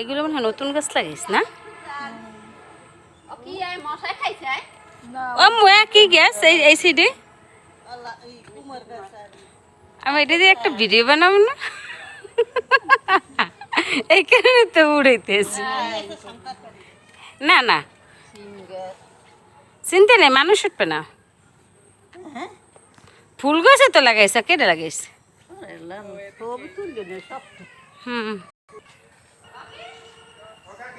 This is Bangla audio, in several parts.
এগুলো মনে হয় নতুন গাছ লাগাইস না? ও কি এই মশাই খাইছে ও মোয়া কি গ্যাস? এই এই সাইডে আমি এটা দিয়ে একটা ভিডিও বানাবো না? এই কারণে তো উড়াইতেছি। না না। চিনতে নেই মানুষ উঠবে না। ফুল গাছে তো লাগাইছে কেটে লাগাইছে? হুম।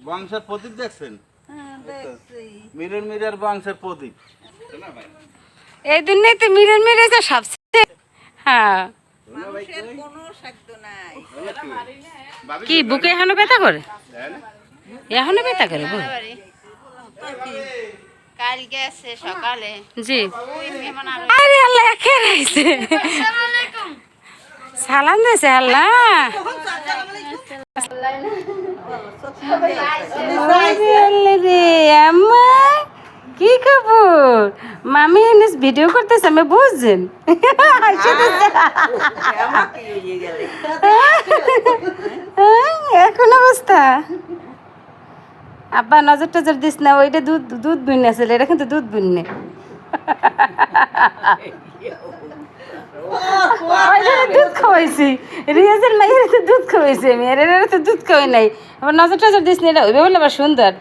বংশের প্রদীপ দেখছেন? মিরর মিরর বংশের প্রদীপ। এই দুনিয়াতে তো মিরন মেরেছে সবচেয়ে হ্যাঁ কি বুকে এখনও ব্যথা করে? এখনও ব্যথা করে বুক কাল গেছে সকালে। জি। আরে আল্লাহ একে রাইছে সালাম দিয়েছে আল্লাহ। আম্মা কি খবর? মামি এনে ভিডিও করতেছে আমি বুঝছেন। এখন অবস্থা। আব্বা নজর টজর দিস না ওইটা দুধ দুধ বুনে আসলে এটা কিন্তু দুধ বুনে দুধ খাওয়াইছি। রিয়াজের মায়ের তো দুধ খাওয়াইছি আমি এর এর তো দুধ খাওয়াই নাই। আবার নজর টজর দিস না এটা ওইভাবে বলে আবার সুন্দর।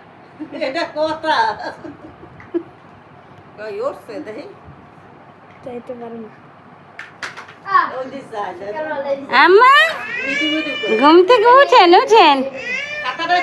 এটা কথা। দেখি। ওই দিছে আম্মা ঘুম থেকে উঠেন উঠেন।